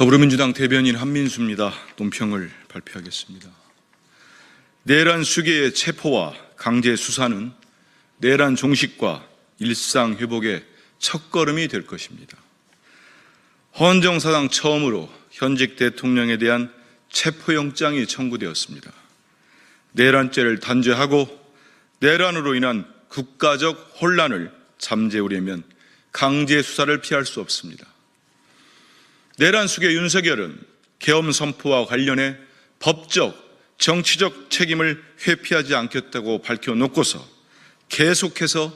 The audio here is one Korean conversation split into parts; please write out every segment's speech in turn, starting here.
더불어민주당 대변인 한민수입니다. 논평을 발표하겠습니다. 내란 수계의 체포와 강제 수사는 내란 종식과 일상 회복의 첫걸음이 될 것입니다. 헌정 사상 처음으로 현직 대통령에 대한 체포영장이 청구되었습니다. 내란죄를 단죄하고 내란으로 인한 국가적 혼란을 잠재우려면 강제 수사를 피할 수 없습니다. 내란 속의 윤석열은 계엄 선포와 관련해 법적, 정치적 책임을 회피하지 않겠다고 밝혀놓고서 계속해서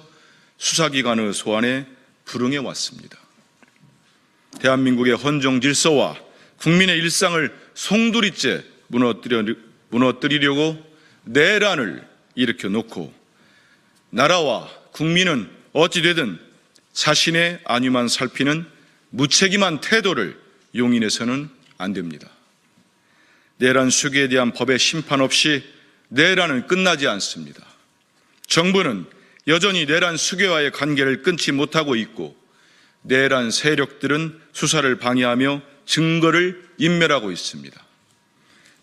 수사기관의 소환에 불응해 왔습니다. 대한민국의 헌정 질서와 국민의 일상을 송두리째 무너뜨려, 무너뜨리려고 내란을 일으켜 놓고 나라와 국민은 어찌되든 자신의 안위만 살피는 무책임한 태도를 용인해서는 안 됩니다. 내란 수기에 대한 법의 심판 없이 내란은 끝나지 않습니다. 정부는 여전히 내란 수계와의 관계를 끊지 못하고 있고 내란 세력들은 수사를 방해하며 증거를 인멸하고 있습니다.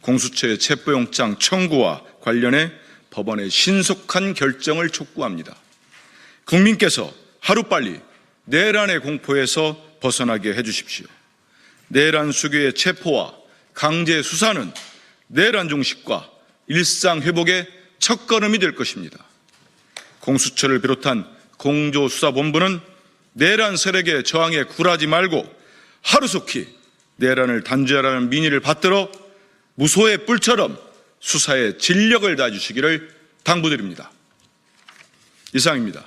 공수처의 체포영장 청구와 관련해 법원의 신속한 결정을 촉구합니다. 국민께서 하루빨리 내란의 공포에서 벗어나게 해주십시오. 내란 수교의 체포와 강제 수사는 내란 종식과 일상 회복의 첫걸음이 될 것입니다. 공수처를 비롯한 공조수사본부는 내란 세력의 저항에 굴하지 말고 하루속히 내란을 단죄하라는 민의를 받들어 무소의 뿔처럼 수사에 진력을 다해주시기를 당부드립니다. 이상입니다.